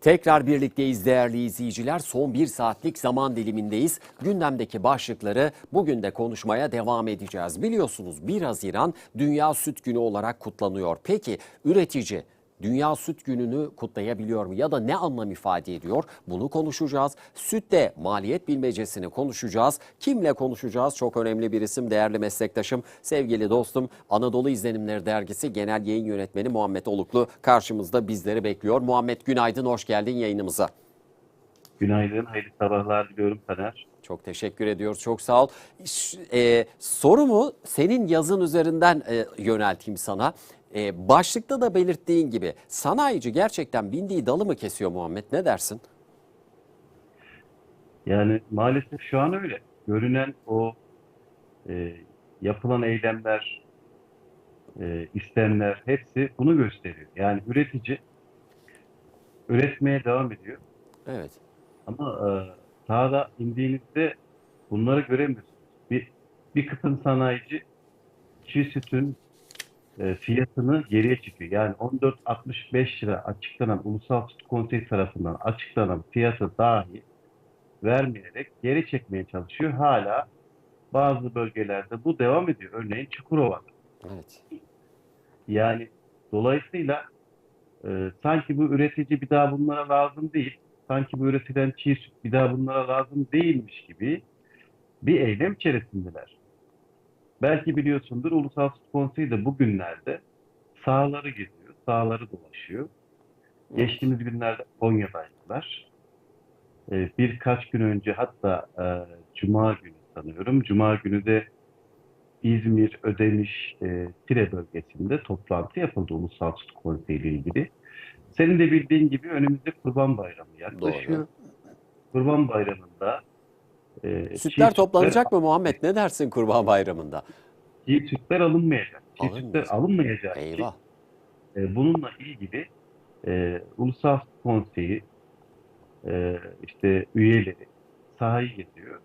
Tekrar birlikteyiz değerli izleyiciler. Son bir saatlik zaman dilimindeyiz. Gündemdeki başlıkları bugün de konuşmaya devam edeceğiz. Biliyorsunuz 1 Haziran Dünya Süt Günü olarak kutlanıyor. Peki üretici Dünya Süt Günü'nü kutlayabiliyor mu ya da ne anlam ifade ediyor? Bunu konuşacağız. Sütte maliyet bilmecesini konuşacağız. Kimle konuşacağız? Çok önemli bir isim, değerli meslektaşım, sevgili dostum Anadolu İzlenimleri Dergisi Genel Yayın Yönetmeni Muhammed Oluklu karşımızda bizleri bekliyor. Muhammed günaydın, hoş geldin yayınımıza. Günaydın, hayırlı sabahlar diliyorum Taner. Çok teşekkür ediyoruz. Çok sağ ol. Ş- e, sorumu senin yazın üzerinden e, yönelteyim sana. E, başlıkta da belirttiğin gibi sanayici gerçekten bindiği dalı mı kesiyor Muhammed? Ne dersin? Yani maalesef şu an öyle. Görünen o e, yapılan eylemler, e, istemler hepsi bunu gösteriyor. Yani üretici üretmeye devam ediyor. Evet. Ama e, sahada indiğinizde bunları göremiyorsunuz. Bir, bir kısım sanayici çiğ sütün e, fiyatını geriye çekiyor. Yani 14.65 lira açıklanan Ulusal Süt Konseyi tarafından açıklanan fiyatı dahi vermeyerek geri çekmeye çalışıyor. Hala bazı bölgelerde bu devam ediyor. Örneğin Çukurova'da. Evet. Yani dolayısıyla e, sanki bu üretici bir daha bunlara lazım değil, sanki bu üretilen çiğ süt bir daha bunlara lazım değilmiş gibi bir eylem içerisindeler. Belki biliyorsundur Ulusal Süt Konseyi de bugünlerde sahaları geziyor, sahaları dolaşıyor. Geçtiğimiz günlerde Konya'daydılar. E, birkaç gün önce hatta e, Cuma günü sanıyorum. Cuma günü de İzmir, Ödemiş, e, Tire bölgesinde toplantı yapıldı Ulusal Süt Konseyi ile ilgili. Senin de bildiğin gibi önümüzde Kurban Bayramı yaklaşıyor. Doğru. Kurban Bayramı'nda e, Sütler çiğ toplanacak mı Muhammed? Ne dersin Kurban Bayramı'nda? Çiğ sütler alınmayacak. Çiğ sütler Alınmayacak. Eyvah. e, bununla ilgili e, Ulusal Konseyi e, işte üyeleri sahayı geziyor.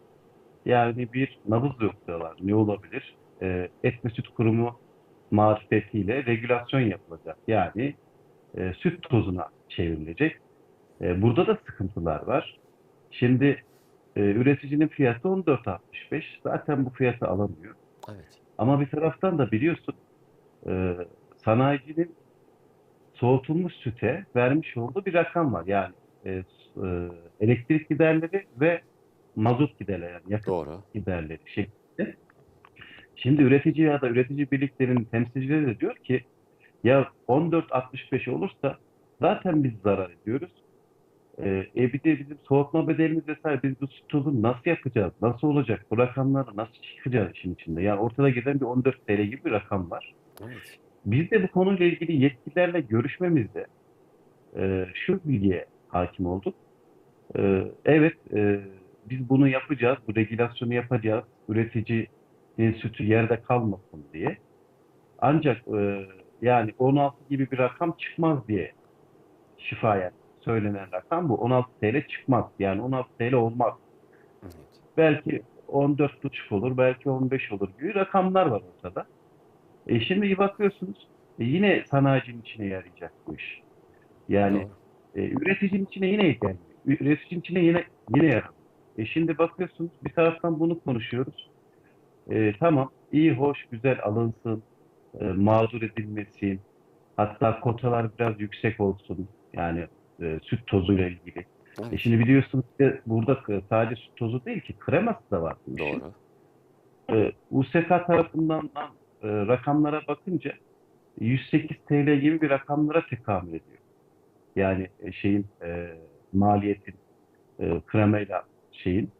Yani bir nabız yokluyorlar. Ne olabilir? E, Et ve Süt Kurumu marifetiyle regülasyon yapılacak. Yani e, süt tozuna çevrilecek. E, burada da sıkıntılar var. Şimdi e, üreticinin fiyatı 14.65. Zaten bu fiyatı alamıyor. Evet. Ama bir taraftan da biliyorsun e, sanayicinin soğutulmuş süte vermiş olduğu bir rakam var. Yani e, e, elektrik giderleri ve mazot giderleri, yani yakıt Doğru. giderleri şeklinde. Şimdi üretici ya da üretici birliklerinin temsilcileri de diyor ki ya 14.65 olursa zaten biz zarar ediyoruz. Ee, e bir de bizim soğutma bedelimiz vesaire biz bu tozunu nasıl yapacağız? Nasıl olacak? Bu rakamları nasıl çıkacağız işin içinde? Yani ortada giden bir 14 TL gibi bir rakam var. Evet. Biz de bu konuyla ilgili yetkililerle görüşmemizde e, şu bilgiye hakim olduk. E, evet e, biz bunu yapacağız, bu regülasyonu yapacağız. Üreticinin sütü yerde kalmasın diye. Ancak e, yani 16 gibi bir rakam çıkmaz diye şifayen söylenen rakam bu. 16 TL çıkmaz. Yani 16 TL olmaz. Evet. Belki 14,5 olur, belki 15 olur gibi rakamlar var ortada. E şimdi iyi bakıyorsunuz e yine sanayicinin içine yarayacak bu iş. Yani e, üreticinin içine yine gelmiyor. Üreticinin içine yine yine yaramıyor. E şimdi bakıyorsunuz bir taraftan bunu konuşuyoruz. E, tamam iyi hoş güzel alınsın, e, mağdur edilmesin. Hatta kotalar biraz yüksek olsun. Yani e, süt tozuyla ilgili. E Evet. şimdi biliyorsunuz ki burada sadece süt tozu değil ki kreması da var. Doğru. Ee, USK tarafından e, rakamlara bakınca 108 TL gibi bir rakamlara tekamül ediyor. Yani e, şeyin e, maliyetin e, kremayla şeyin.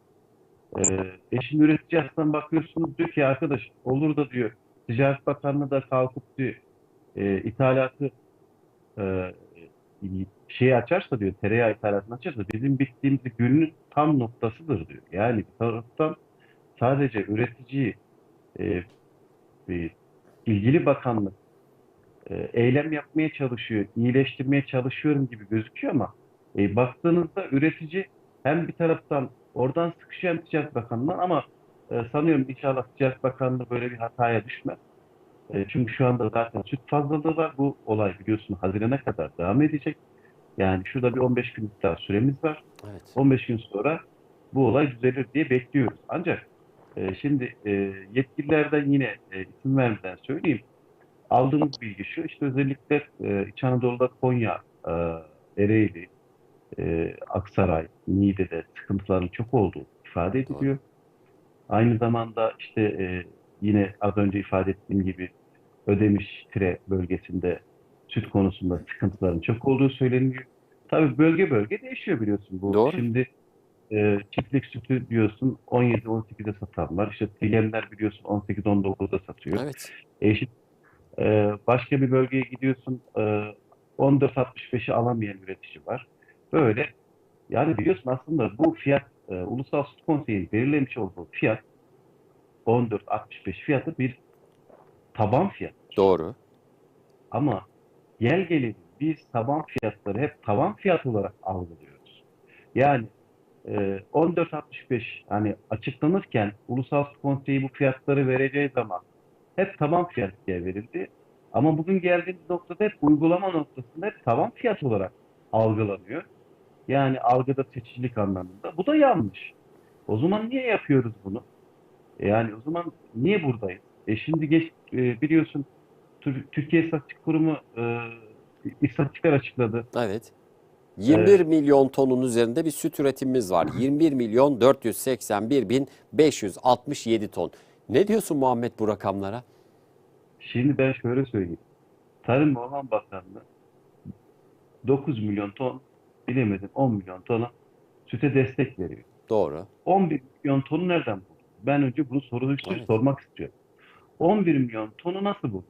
E, e şimdi üretici aslında bakıyorsunuz diyor ki arkadaş olur da diyor Ticaret Bakanlığı da kalkıp diyor e, ithalatı e, şeyi açarsa diyor tereyağı ithalatını açarsa bizim bittiğimiz günün tam noktasıdır diyor. Yani bir taraftan sadece üreticiyi e, e, ilgili bakanlık e, eylem yapmaya çalışıyor, iyileştirmeye çalışıyorum gibi gözüküyor ama e, baktığınızda üretici hem bir taraftan oradan sıkışıyor hem Ticaret Bakanlığı'ndan ama e, sanıyorum inşallah Ticaret Bakanlığı böyle bir hataya düşmez. E, çünkü şu anda zaten süt fazlalığı var. Bu olay biliyorsun Haziran'a kadar devam edecek. Yani şurada bir 15 gün daha süremiz var. Evet. 15 gün sonra bu olay düzelir diye bekliyoruz. Ancak e, şimdi e, yetkililerden yine e, isim vermeden söyleyeyim. Aldığımız bilgi şu, işte özellikle e, İç Anadolu'da Konya, e, Ereğli, e, Aksaray, Niğde'de sıkıntıların çok olduğu ifade ediliyor. Aynı zamanda işte e, yine az önce ifade ettiğim gibi Ödemiş Tire bölgesinde süt konusunda sıkıntıların çok olduğu söyleniyor. Tabii bölge bölge değişiyor biliyorsun bu. Doğru. Şimdi e, çiftlik sütü diyorsun 17-18'e satan var. İşte Tigemler biliyorsun 18-19'da satıyor. Evet. Eşit e, başka bir bölgeye gidiyorsun e, 14.65'i alamayan üretici var. Böyle yani biliyorsun aslında bu fiyat e, Ulusal Süt Konseyi'nin belirlemiş olduğu fiyat 14.65 fiyatı bir taban fiyat. Doğru. Ama gel gelin biz taban fiyatları hep taban fiyat olarak algılıyoruz. Yani e, 14.65 hani açıklanırken Ulusal Su Konseyi bu fiyatları vereceği zaman hep taban fiyat diye verildi. Ama bugün geldiğimiz noktada hep uygulama noktasında hep taban fiyat olarak algılanıyor. Yani algıda seçicilik anlamında. Bu da yanlış. O zaman niye yapıyoruz bunu? Yani o zaman niye buradayız? E şimdi geç e, biliyorsun Türkiye İstatistik Kurumu e, istatistikler açıkladı. Evet. 21 milyon tonun üzerinde bir süt üretimimiz var. 21 milyon 481 bin 567 ton. Ne diyorsun Muhammed bu rakamlara? Şimdi ben şöyle söyleyeyim. Tarım Orman Bakanlığı 9 milyon ton bilemedim 10 milyon tona süte destek veriyor. Doğru. 11 milyon tonu nereden buldu? Ben önce bunu soruyu Evet. sormak istiyorum. 11 milyon tonu nasıl buldu?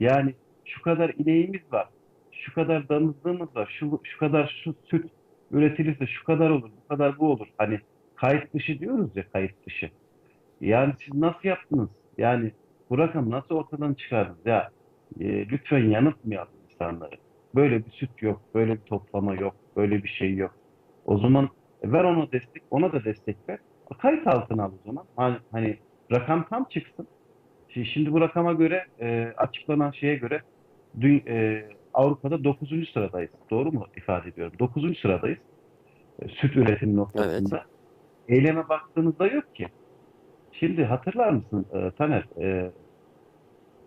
Yani şu kadar ineğimiz var, şu kadar damızlığımız var, şu, şu kadar şu süt üretilirse şu kadar olur, bu kadar bu olur. Hani kayıt dışı diyoruz ya kayıt dışı. Yani siz nasıl yaptınız? Yani bu rakamı nasıl ortadan çıkardınız? Ya e, lütfen yanıltmayalım insanları. Böyle bir süt yok, böyle bir toplama yok, böyle bir şey yok. O zaman e, ver ona destek, ona da destek ver. Kayıt altına al o zaman. Hani, hani rakam tam çıksın. Şimdi, bu rakama göre e, açıklanan şeye göre dü- e, Avrupa'da 9. sıradayız. Doğru mu ifade ediyorum? 9. sıradayız. E, süt üretimi noktasında. Eyleme baktığınızda yok ki. Şimdi hatırlar mısın e, Taner? E,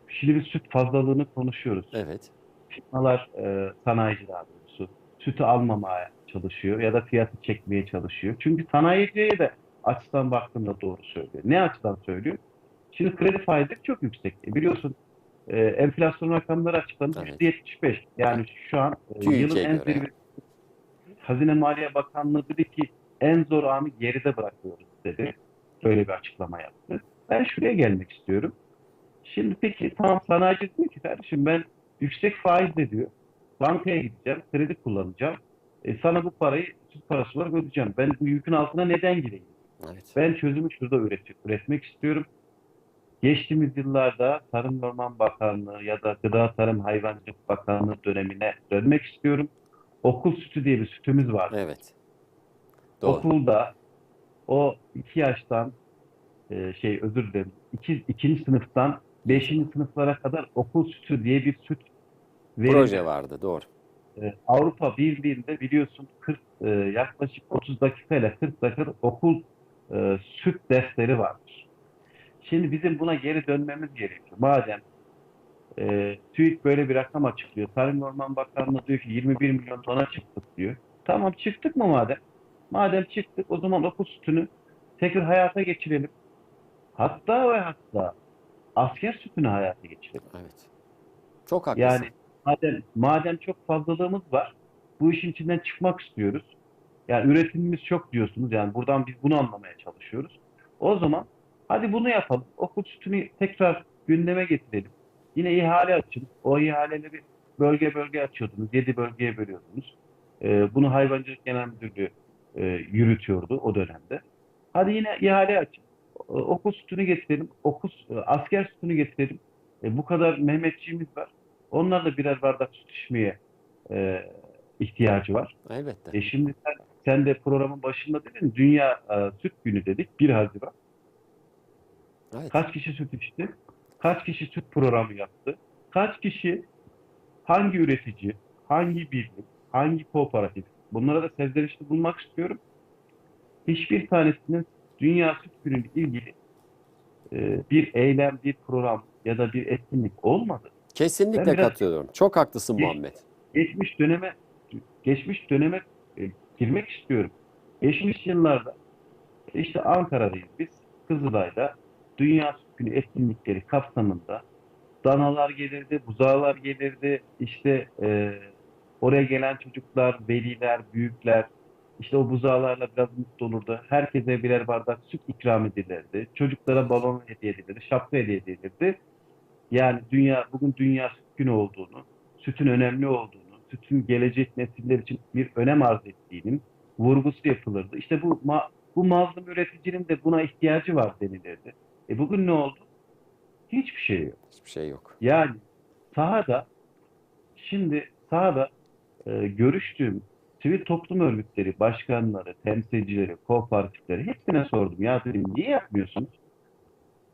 şimdi biz süt fazlalığını konuşuyoruz. Evet. firmalar, e, sanayici daha doğrusu sütü almamaya çalışıyor ya da fiyatı çekmeye çalışıyor. Çünkü sanayiciye de açıdan baktığında doğru söylüyor. Ne açıdan söylüyor? Şimdi kredi faizleri çok yüksek. E, biliyorsun e, enflasyon rakamları açıklandı. Evet. %75. Yani şu an e, yılın en zirve Hazine Maliye Bakanlığı dedi ki en zor anı geride bırakıyoruz dedi. Böyle bir açıklama yaptı. Ben şuraya gelmek istiyorum. Şimdi peki tamam sanayici diyor ki kardeşim ben yüksek faizle diyor. Bankaya gideceğim, kredi kullanacağım. E, sana bu parayı süt parası olarak ödeyeceğim. Ben bu yükün altına neden gireyim? Evet. Ben çözümü şurada üret- üretmek istiyorum. Geçtiğimiz yıllarda Tarım ve Orman Bakanlığı ya da Gıda Tarım Hayvancılık Bakanlığı dönemine dönmek istiyorum. Okul sütü diye bir sütümüz var. Evet. Doğru. Okulda o iki yaştan e, şey özür dilerim iki, ikinci sınıftan beşinci sınıflara kadar okul sütü diye bir süt veriliyor. Proje vardı. Doğru. E, Avrupa Birliği'nde biliyorsun 40 e, yaklaşık 30 dakika ile 40 dakika okul e, süt dersleri vardır. Şimdi bizim buna geri dönmemiz gerekiyor. Madem e, TÜİK böyle bir rakam açıklıyor. Tarım ve Orman Bakanlığı diyor ki 21 milyon tona çıktık diyor. Tamam çıktık mı madem? Madem çıktık o zaman okul sütünü tekrar hayata geçirelim. Hatta ve hatta asker sütünü hayata geçirelim. Evet. Çok haklısın. Yani madem, madem çok fazlalığımız var, bu işin içinden çıkmak istiyoruz. Yani üretimimiz çok diyorsunuz. Yani buradan biz bunu anlamaya çalışıyoruz. O zaman hadi bunu yapalım. Okul sütünü tekrar gündeme getirelim. Yine ihale açın. O ihaleleri bölge bölge açıyordunuz. Yedi bölgeye bölüyordunuz. Ee, bunu Hayvancılık Genel Müdürlüğü e, yürütüyordu o dönemde. Hadi yine ihale açın. O- Okul sütünü getirelim. Okul, e, asker sütünü getirelim. E, bu kadar Mehmetçiğimiz var. Onlar da birer bardak süt içmeye e, ihtiyacı var. Elbette. E şimdi sen, sen de programın başında dedin Dünya e, Süt Günü dedik 1 Haziran. Evet. Kaç kişi süt içti? Kaç kişi süt programı yaptı? Kaç kişi hangi üretici, hangi birlik, hangi kooperatif? Bunlara da serzenişte bulmak istiyorum. Hiçbir tanesinin Dünya Süt Günü ile ilgili e, bir eylem, bir program ya da bir etkinlik olmadı. Kesinlikle Ben katılıyorum. Çok haklısın Geç- Muhammed. geçmiş döneme geçmiş döneme e, girmek istiyorum. Geçmiş yıllarda işte Ankara'dayız biz. Kızılay'da Dünya Günü etkinlikleri kapsamında danalar gelirdi, buzağlar gelirdi. İşte e, oraya gelen çocuklar, veliler, büyükler işte o buzağlarla biraz mutlu olurdu. Herkese birer bardak süt ikram edilirdi. Çocuklara balon hediye edilirdi, şapka hediye edilirdi. Yani dünya bugün Dünya Süt Günü olduğunu, sütün önemli olduğunu, sütün gelecek nesiller için bir önem arz ettiğinin vurgusu yapılırdı. İşte bu ma- bu mazlum üreticinin de buna ihtiyacı var denilirdi. E bugün ne oldu? Hiçbir şey yok. Hiçbir şey yok. Yani sahada şimdi sahada e, görüştüğüm sivil toplum örgütleri, başkanları, temsilcileri, kooperatifleri hepsine sordum. Ya dedim niye yapmıyorsunuz?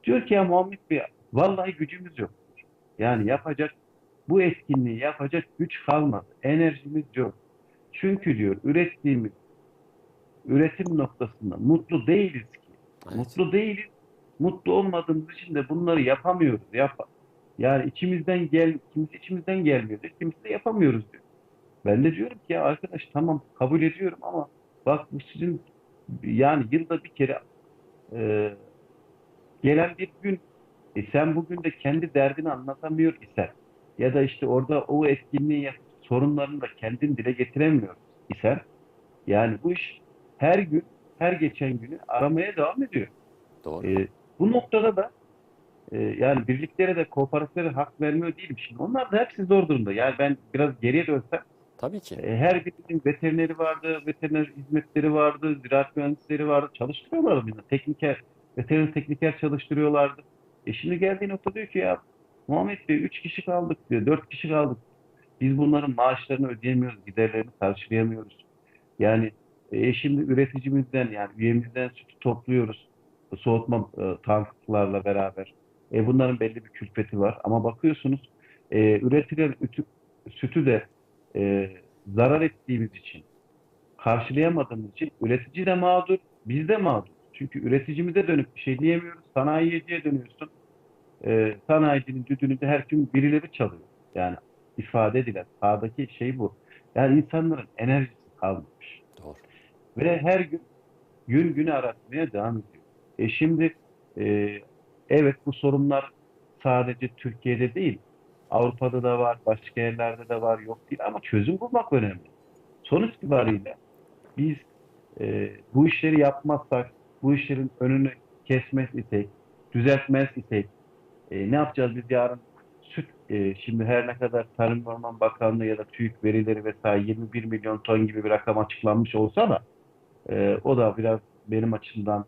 Diyor ki ya Muhammed Bey vallahi gücümüz yok. Yani yapacak bu etkinliği yapacak güç kalmadı. Enerjimiz yok. Çünkü diyor ürettiğimiz üretim noktasında mutlu değiliz ki. Evet. Mutlu değiliz. Mutlu olmadığımız için de bunları yapamıyoruz. Yap yani içimizden gel, kimisi içimizden gelmiyor diyor, kimisi de yapamıyoruz diyor. Ben de diyorum ki ya arkadaş tamam kabul ediyorum ama bak bu sizin yani yılda bir kere e, gelen bir gün e, sen bugün de kendi derdini anlatamıyor isen ya da işte orada o etkinliği yapıp sorunlarını da kendin dile getiremiyor isen yani bu iş her gün her geçen günü aramaya devam ediyor. Doğru. E, bu noktada da e, yani birliklere de kooperatiflere hak vermiyor değilim. Şimdi onlar da hepsi zor durumda. Yani ben biraz geriye dönsem Tabii ki. e, her birinin veterineri vardı, veteriner hizmetleri vardı, ziraat mühendisleri vardı. Çalıştırıyorlardı bizi. Tekniker, veteriner tekniker çalıştırıyorlardı. E şimdi geldiği nokta diyor ki ya Muhammed Bey 3 kişi kaldık diyor, 4 kişi kaldık. Biz bunların maaşlarını ödeyemiyoruz, giderlerini karşılayamıyoruz. Yani e, şimdi üreticimizden yani üyemizden sütü topluyoruz. Soğutma e, tanklarla beraber. E, bunların belli bir külfeti var. Ama bakıyorsunuz e, üretilen ütü- sütü de e, zarar ettiğimiz için, karşılayamadığımız için üretici de mağdur, biz de mağdur. Çünkü üreticimize dönüp bir şey diyemiyoruz. Sanayiciye dönüyorsun. E, sanayicinin düdüğünü de her gün birileri çalıyor. Yani ifade edilen sahadaki şey bu. Yani insanların enerjisi kalmamış. Doğru. Ve her gün gün günü aratmaya devam ediyor. E şimdi e, evet bu sorunlar sadece Türkiye'de değil, Avrupa'da da var, başka yerlerde de var, yok değil ama çözüm bulmak önemli. Sonuç itibariyle biz e, bu işleri yapmazsak, bu işlerin önünü kesmez isek, düzeltmez isek e, ne yapacağız biz yarın süt e, şimdi her ne kadar Tarım Orman Bakanlığı ya da TÜİK verileri vesaire 21 milyon ton gibi bir rakam açıklanmış olsa da e, o da biraz benim açımdan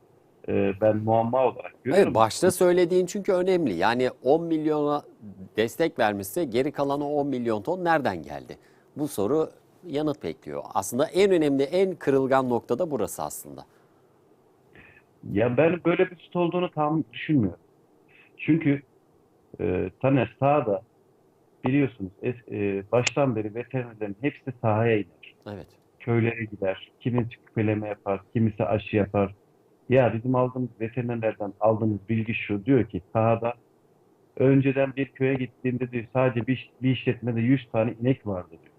e, ben muamma olarak görüyorum. Evet, başta söylediğin çünkü önemli. Yani 10 milyona destek vermişse geri kalan o 10 milyon ton nereden geldi? Bu soru yanıt bekliyor. Aslında en önemli, en kırılgan nokta da burası aslında. Ya ben böyle bir süt olduğunu tam düşünmüyorum. Çünkü e, Taner sahada biliyorsunuz es- e, baştan beri veterinerlerin hepsi sahaya iner. Evet. Köylere gider. Kimisi küpeleme yapar, kimisi aşı yapar. Ya bizim aldığımız veterinerlerden aldığımız bilgi şu diyor ki sahada önceden bir köye gittiğimde diyor sadece bir, bir işletmede 100 tane inek vardı diyor.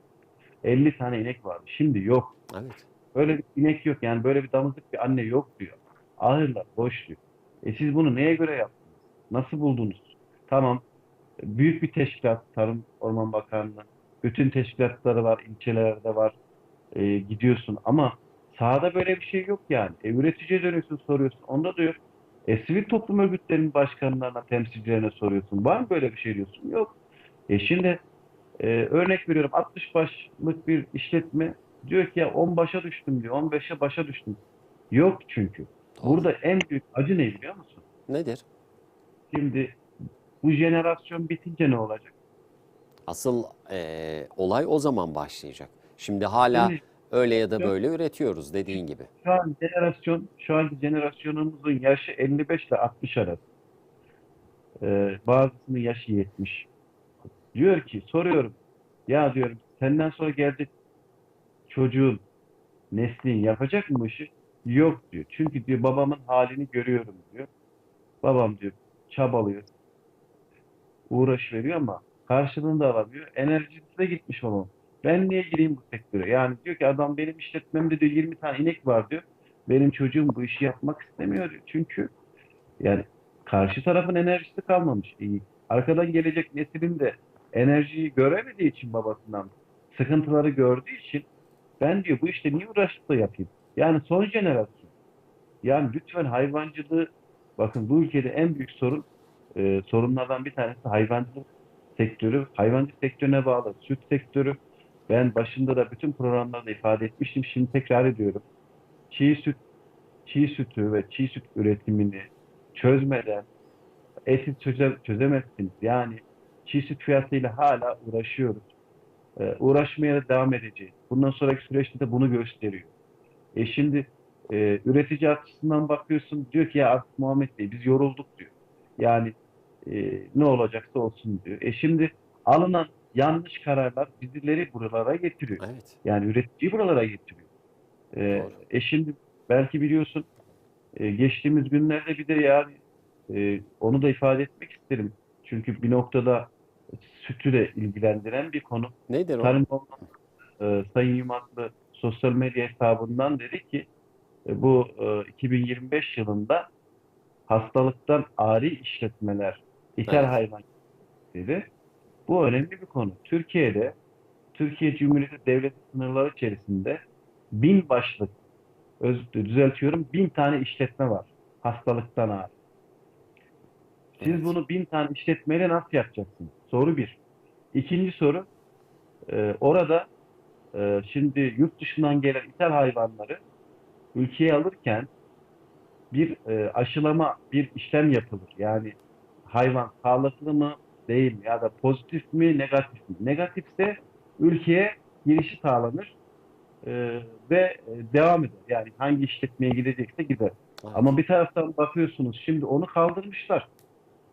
50 tane inek vardı. Şimdi yok. Evet. Böyle bir inek yok yani böyle bir damızlık bir anne yok diyor. Ahırlar boş diyor. E siz bunu neye göre yaptınız? Nasıl buldunuz? Tamam. Büyük bir teşkilat, Tarım Orman Bakanlığı. Bütün teşkilatları var, ilçelerde var. E, gidiyorsun ama sahada böyle bir şey yok yani. E, üreticiye dönüyorsun soruyorsun. Onda diyor. E, sivil toplum örgütlerinin başkanlarına, temsilcilerine soruyorsun. Var mı böyle bir şey diyorsun? Yok. E şimdi e, örnek veriyorum 60 başlık bir işletme diyor ki ya 10 başa düştüm diyor. 15'e başa düştüm. Yok çünkü. Doğru. Burada en büyük acı ne biliyor musun? Nedir? Şimdi bu jenerasyon bitince ne olacak? Asıl eee, olay o zaman başlayacak. Şimdi hala Şimdi öyle ya da böyle üretiyoruz dediğin gibi. şu an jenerasyon, şu anki jenerasyonumuzun yaşı 55 ile 60 arası. Ee, bazısının yaşı 70. Diyor ki, soruyorum. Ya diyorum, senden sonra gelecek çocuğun neslin yapacak mı bu işi? Yok diyor. Çünkü diyor babamın halini görüyorum diyor. Babam diyor çabalıyor. Uğraş veriyor ama karşılığını da alamıyor. Enerjisi de gitmiş babam. Ben niye gireyim bu sektöre? Yani diyor ki adam benim işletmemde diyor 20 tane inek var diyor. Benim çocuğum bu işi yapmak istemiyor diyor. Çünkü yani karşı tarafın enerjisi kalmamış. İyi. Arkadan gelecek neslin de enerjiyi göremediği için babasından sıkıntıları gördüğü için ben diyor bu işte niye uğraşıp da yapayım? Yani son jenerasyon. Yani lütfen hayvancılığı bakın bu ülkede en büyük sorun e, sorunlardan bir tanesi hayvancılık sektörü. Hayvancılık sektörüne bağlı süt sektörü. Ben başında da bütün programlarda ifade etmiştim. Şimdi tekrar ediyorum. Çiğ süt, çiğ sütü ve çiğ süt üretimini çözmeden eti çöze, çözemezsiniz. Yani çiğ süt fiyatıyla hala uğraşıyoruz. Ee, uğraşmaya da devam edeceğiz. Bundan sonraki süreçte de bunu gösteriyor. E şimdi e, üretici açısından bakıyorsun diyor ki ya artık Muhammed Bey biz yorulduk diyor. Yani e, ne olacaksa olsun diyor. E şimdi alınan yanlış kararlar bizleri buralara getiriyor. Evet. Yani üreticiyi buralara getiriyor. Ee, Doğru. e şimdi belki biliyorsun e, geçtiğimiz günlerde bir de yani e, onu da ifade etmek isterim. Çünkü bir noktada sütü de ilgilendiren bir konu. Nedir o? Tarım Bakanı e, Sayın Yumaklı sosyal medya hesabından dedi ki e, bu e, 2025 yılında hastalıktan ari işletmeler, ithal Evet. hayvan dedi. Bu önemli bir konu. Türkiye'de Türkiye Cumhuriyeti Devleti sınırları içerisinde bin başlık, öz, düzeltiyorum, bin tane işletme var hastalıktan ağrı. Siz Evet. bunu bin tane işletmeyle nasıl yapacaksınız? Soru bir. İkinci soru, e, orada e, şimdi yurt dışından gelen ithal hayvanları ülkeye alırken bir e, aşılama, bir işlem yapılır. Yani hayvan sağlıklı mı değil mi ya da pozitif mi negatif mi? Negatifse ülkeye girişi sağlanır e, ve e, devam eder. Yani hangi işletmeye gidecekse gider. Evet. Ama bir taraftan bakıyorsunuz şimdi onu kaldırmışlar.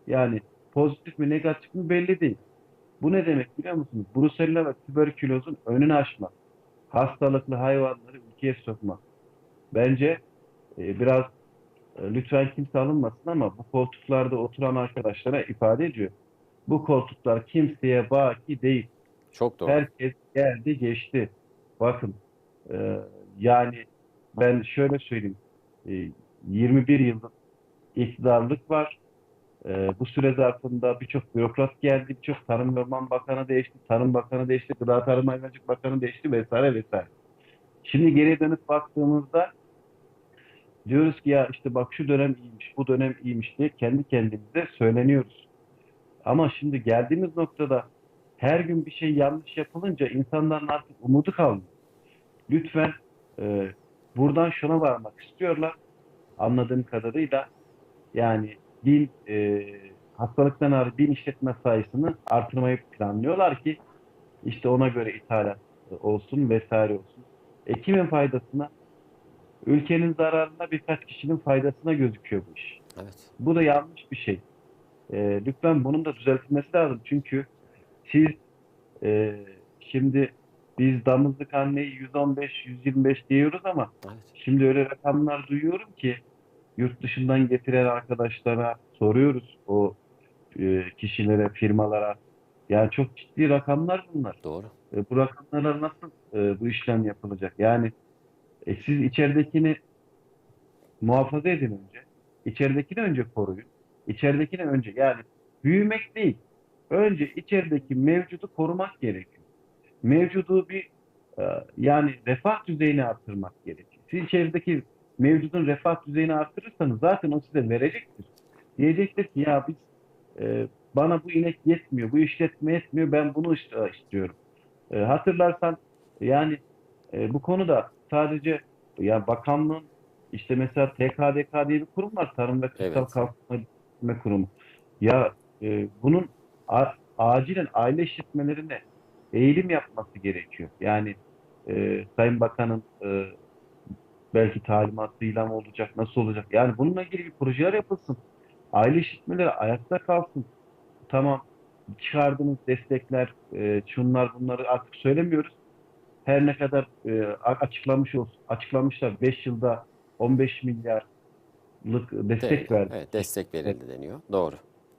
Yani pozitif mi negatif mi belli değil. Bu ne demek biliyor musunuz? Brusella ve tüberkülozun önünü açmak. Hastalıklı hayvanları ülkeye sokmak. Bence e, biraz e, lütfen kimse alınmasın ama bu koltuklarda oturan arkadaşlara ifade ediyor. Bu koltuklar kimseye baki değil. Çok doğru. Herkes geldi geçti. Bakın e, yani ben şöyle söyleyeyim. E, 21 yıllık iktidarlık var. E, bu süre zarfında birçok bürokrat geldi, birçok Tarım ve Orman Bakanı değişti, Tarım Bakanı değişti, Gıda Tarım Hayvancılık Bakanı değişti vesaire vesaire. Şimdi geriye dönüp baktığımızda diyoruz ki ya işte bak şu dönem iyiymiş, bu dönem iyiymiş diye kendi kendimize söyleniyoruz. Ama şimdi geldiğimiz noktada her gün bir şey yanlış yapılınca insanların artık umudu kalmıyor. Lütfen e, buradan şuna varmak istiyorlar. Anladığım kadarıyla yani bin e, hastalıktan ağrı bin işletme sayısını artırmayı planlıyorlar ki işte ona göre ithalat olsun vesaire olsun. E kimin faydasına? Ülkenin zararına birkaç kişinin faydasına gözüküyor bu iş. Evet. Bu da yanlış bir şey. E, lütfen bunun da düzeltilmesi lazım. Çünkü siz e, şimdi biz damızlık anneyi 115-125 diyoruz ama Evet. şimdi öyle rakamlar duyuyorum ki yurt dışından getiren arkadaşlara soruyoruz o e, kişilere, firmalara. Yani çok ciddi rakamlar bunlar. Doğru. E, bu rakamlarla nasıl e, bu işlem yapılacak? Yani e, siz içeridekini muhafaza edin önce. İçeridekini önce koruyun. İçeridekini önce yani büyümek değil. Önce içerideki mevcudu korumak gerekiyor. Mevcudu bir e, yani refah düzeyini artırmak gerekiyor. Siz içerideki mevcudun refah düzeyini artırırsanız zaten o size verecektir. Diyecektir ki ya biz e, bana bu inek yetmiyor, bu işletme yetmiyor, ben bunu ist- istiyorum. E, hatırlarsan yani e, bu konuda sadece ya bakanlığın işte mesela TKDK diye bir kurum var. Tarım ve Kırsal Evet. Kalkınma Geliştirme Kurumu. Ya e, bunun a- acilen aile işletmelerine eğilim yapması gerekiyor. Yani e, Sayın Bakan'ın e, belki talimatıyla mı olacak, nasıl olacak? Yani bununla ilgili bir projeler yapılsın. Aile işletmeleri ayakta kalsın. Tamam çıkardığımız destekler, e, şunlar bunları artık söylemiyoruz. her ne kadar e, açıklamış olsun, açıklamışlar 5 yılda 15 milyarlık destek Evet, verdi. Evet, destek verildi deniyor. Doğru.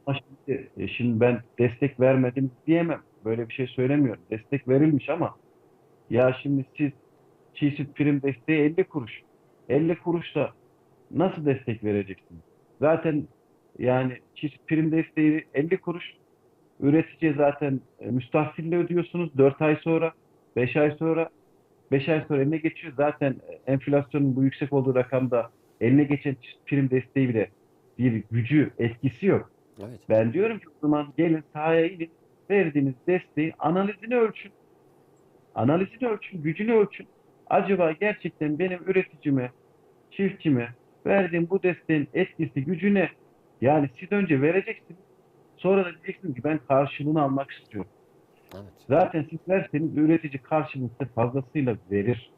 Ama şimdi, e, şimdi ben destek vermedim diyemem. Böyle bir şey söylemiyorum. Destek verilmiş ama ya şimdi siz çiğ süt prim desteği 50 kuruş. 50 kuruşla nasıl destek vereceksiniz? Zaten yani çiğ süt prim desteği 50 kuruş. Üreticiye zaten e, müstahsille ödüyorsunuz 4 ay sonra, 5 ay sonra, 5 ay sonra eline geçiyor. Zaten e, enflasyonun bu yüksek olduğu rakamda eline geçen prim desteği bile bir gücü, etkisi yok. Evet. Ben diyorum ki o zaman gelin sahaya inin, verdiğiniz desteği analizini ölçün. Analizini ölçün, gücünü ölçün. Acaba gerçekten benim üreticime, çiftçime verdiğim bu desteğin etkisi, gücü ne? Yani siz önce vereceksiniz. Sonra da diyeceksiniz ki ben karşılığını almak istiyorum. Evet. Zaten siz verseniz üretici karşılığını fazlasıyla verir.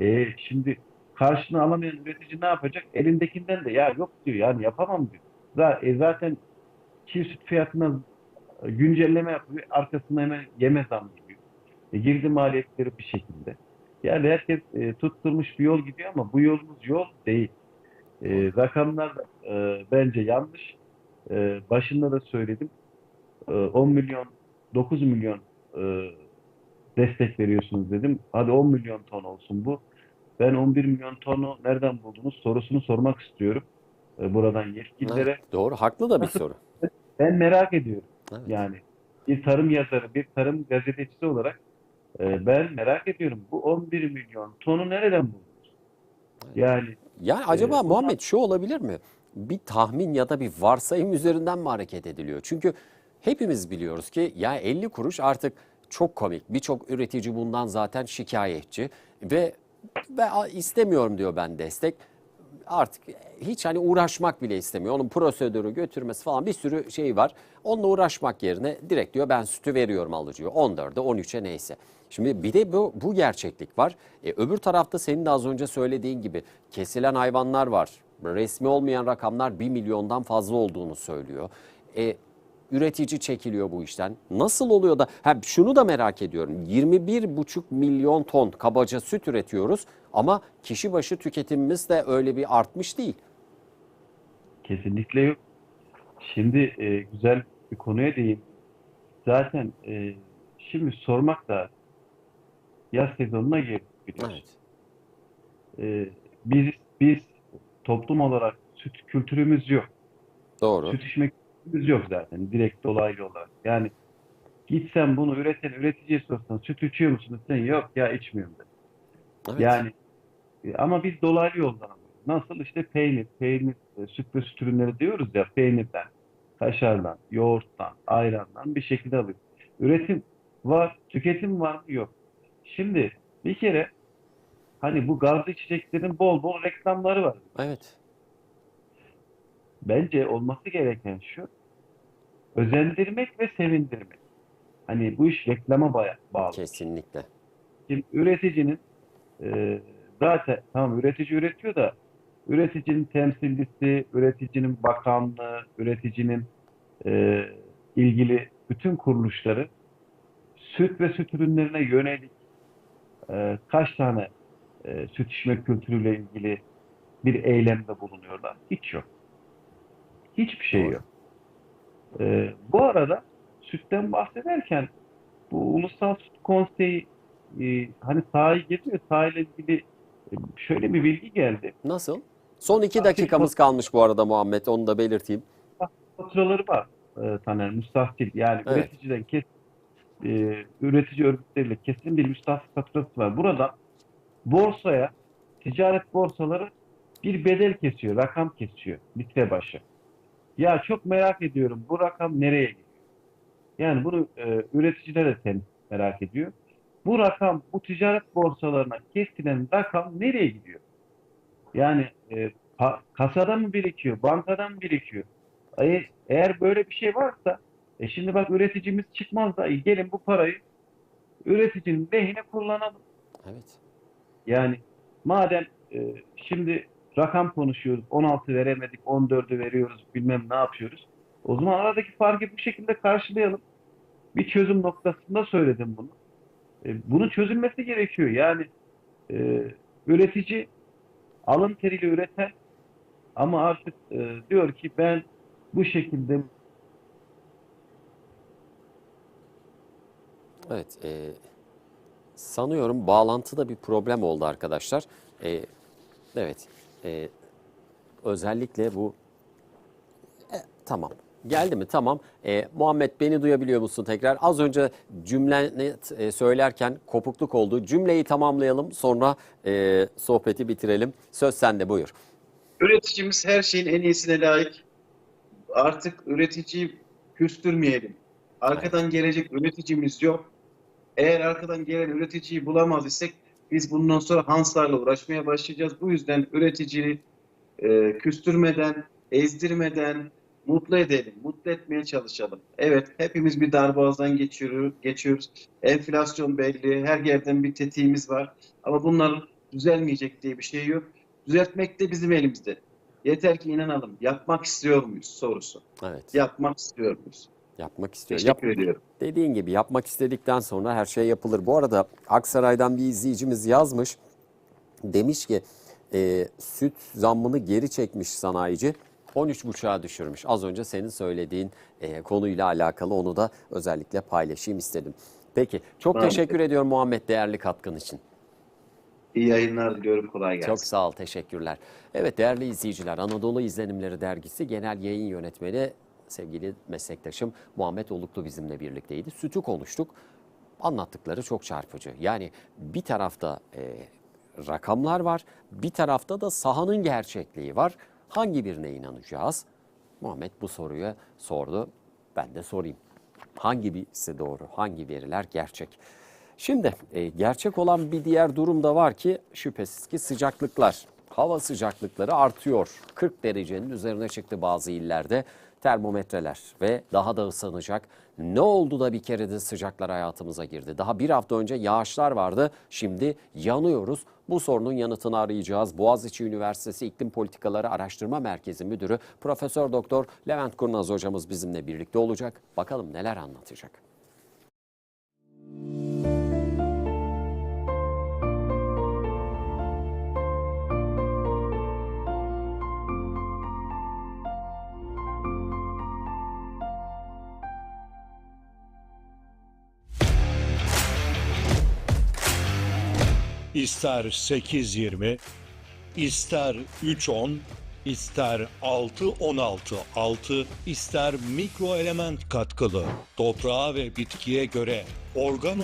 E, şimdi karşılığını alamayan üretici ne yapacak? Elindekinden de ya yok diyor yani yapamam diyor. Zaten, zaten çiğ süt fiyatına e, güncelleme yapıyor. Arkasına hemen yeme zam geliyor. E, girdi maliyetleri bir şekilde. Yani herkes e, tutturmuş bir yol gidiyor ama bu yolumuz yol değil. E, rakamlar e, bence yanlış. E, başında da söyledim. E, 10 milyon 9 milyon e, destek veriyorsunuz dedim. Hadi 10 milyon ton olsun bu. Ben 11 milyon tonu nereden buldunuz sorusunu sormak istiyorum. E, buradan yetkililere. Evet, Doğru. Haklı da bir soru. Ben merak ediyorum. Evet. Yani bir tarım yazarı, bir tarım gazetecisi olarak e, ben merak ediyorum. Bu 11 milyon tonu nereden buldunuz? Yani Yani acaba Ee, Muhammed şu olabilir mi? Bir tahmin ya da bir varsayım üzerinden mi hareket ediliyor? Çünkü hepimiz biliyoruz ki ya 50 kuruş artık çok komik. Birçok üretici bundan zaten şikayetçi ve ve "Aa, istemiyorum diyor ben destek. Artık hiç hani uğraşmak bile istemiyor. Onun prosedürü götürmesi falan bir sürü şey var. Onunla uğraşmak yerine direkt diyor ben sütü veriyorum alıcıya. 14'e 13'e neyse. Şimdi bir de bu, bu gerçeklik var. E, öbür tarafta senin de az önce söylediğin gibi kesilen hayvanlar var. Resmi olmayan rakamlar 1 milyondan fazla olduğunu söylüyor. E, üretici çekiliyor bu işten. Nasıl oluyor da ha şunu da merak ediyorum. 21,5 milyon ton kabaca süt üretiyoruz ama kişi başı tüketimimiz de öyle bir artmış değil. kesinlikle yok. Şimdi e, güzel bir konuya değin. Zaten e, şimdi sormak da yaz sezonuna girdik biliyorsun. Evet. E, biz biz toplum olarak süt kültürümüz yok. Doğru. Süt içme kültürümüz yok zaten direkt dolaylı olarak. Yani gitsen bunu üreten üreticiye sorsan süt içiyor musun? Sen yok ya içmiyorum de. Evet. Yani e, ama biz dolaylı yoldan alıyoruz. Nasıl işte peynir, peynir, e, süt ve süt ürünleri diyoruz ya peynirden, kaşardan, yoğurttan, ayrandan bir şekilde alıyoruz. Üretim var, tüketim var mı? Yok. Şimdi bir kere hani bu gazlı içeceklerin bol bol reklamları var. Evet. Bence olması gereken şu, özendirmek ve sevindirmek. Hani bu iş reklama bağlı. Kesinlikle. Şimdi üreticinin e, zaten tamam üretici üretiyor da üreticinin temsilcisi, üreticinin bakanlığı, üreticinin e, ilgili bütün kuruluşları süt ve süt ürünlerine yönelik e, kaç tane e, süt içme kültürüyle ilgili bir eylemde bulunuyorlar? Hiç yok. Hiçbir şey yok. E, bu arada sütten bahsederken bu Ulusal Süt Konseyi e, hani sahayı geziyor. Sahayla ilgili e, şöyle bir bilgi geldi. Nasıl? Son iki dakikamız kalmış bu arada Muhammed. Onu da belirteyim. Faturaları var e, Taner, müstahsil. Yani Evet. üreticiden kes, e, üretici örgütleriyle kesin bir müstahsil faturası var. Burada borsaya, ticaret borsaları bir bedel kesiyor, rakam kesiyor litre başı. Ya çok merak ediyorum bu rakam nereye gidiyor? Yani bunu e, üreticiler de tem- merak ediyor. Bu rakam, bu ticaret borsalarına kesilen rakam nereye gidiyor? Yani e, kasada mı birikiyor, bankadan mı birikiyor? E, eğer böyle bir şey varsa, e şimdi bak üreticimiz çıkmaz da e, gelin bu parayı üreticinin lehine kullanalım. Evet. Yani madem e, şimdi rakam konuşuyoruz, 16 veremedik, 14'ü veriyoruz, bilmem ne yapıyoruz. O zaman aradaki farkı bu şekilde karşılayalım. Bir çözüm noktasında söyledim bunu. E, bunun çözülmesi gerekiyor. Yani e, üretici alın teriyle üreten ama artık e, diyor ki ben bu şekilde Evet, e, sanıyorum bağlantıda bir problem oldu arkadaşlar. E, evet, e, özellikle bu... E, tamam, geldi mi? Tamam. E, Muhammed beni duyabiliyor musun tekrar? Az önce cümleni e, söylerken kopukluk oldu. Cümleyi tamamlayalım, sonra e, sohbeti bitirelim. Söz sende, buyur. Üreticimiz her şeyin en iyisine layık. Artık üreticiyi küstürmeyelim. Arkadan gelecek üreticimiz yok. Eğer arkadan gelen üreticiyi bulamaz isek biz bundan sonra Hanslarla uğraşmaya başlayacağız. Bu yüzden üreticiyi e, küstürmeden, ezdirmeden mutlu edelim, mutlu etmeye çalışalım. Evet, hepimiz bir darboğazdan geçiyoruz, geçiyoruz. Enflasyon belli, her yerden bir tetiğimiz var. Ama bunlar düzelmeyecek diye bir şey yok. Düzeltmek de bizim elimizde. Yeter ki inanalım. Yapmak istiyor muyuz sorusu. Evet, Yapmak istiyor muyuz? Yapmak istiyor. Yap- Teşekkür ediyorum. Dediğin gibi yapmak istedikten sonra her şey yapılır. Bu arada Aksaray'dan bir izleyicimiz yazmış. Demiş ki e, süt zammını geri çekmiş sanayici. 13,5'a düşürmüş. Az önce senin söylediğin e, konuyla alakalı onu da özellikle paylaşayım istedim. Peki çok Tamam. teşekkür ediyorum Muhammed değerli katkın için. İyi yayınlar diliyorum. Kolay gelsin. Çok sağ ol, teşekkürler. Evet değerli izleyiciler, Anadolu İzlenimleri Dergisi Genel Yayın Yönetmeni sevgili meslektaşım Muhammed Oluklu bizimle birlikteydi. Sütü konuştuk. Anlattıkları çok çarpıcı. Yani bir tarafta e, rakamlar var, bir tarafta da sahanın gerçekliği var. Hangi birine inanacağız? Muhammed bu soruyu sordu. Ben de sorayım. Hangi birisi doğru, hangi veriler gerçek? Şimdi e, gerçek olan bir diğer durum da var ki şüphesiz ki sıcaklıklar. Hava sıcaklıkları artıyor. 40 derecenin üzerine çıktı bazı illerde termometreler ve daha da ısınacak. Ne oldu da bir kere de sıcaklar hayatımıza girdi? Daha bir hafta önce yağışlar vardı. Şimdi yanıyoruz. Bu sorunun yanıtını arayacağız. Boğaziçi Üniversitesi İklim Politikaları Araştırma Merkezi Müdürü Profesör Doktor Levent Kurnaz hocamız bizimle birlikte olacak. Bakalım neler anlatacak. İster 8.20, ister 3.10, ister 6.16.6, ister mikro element katkılı, toprağa ve bitkiye göre organ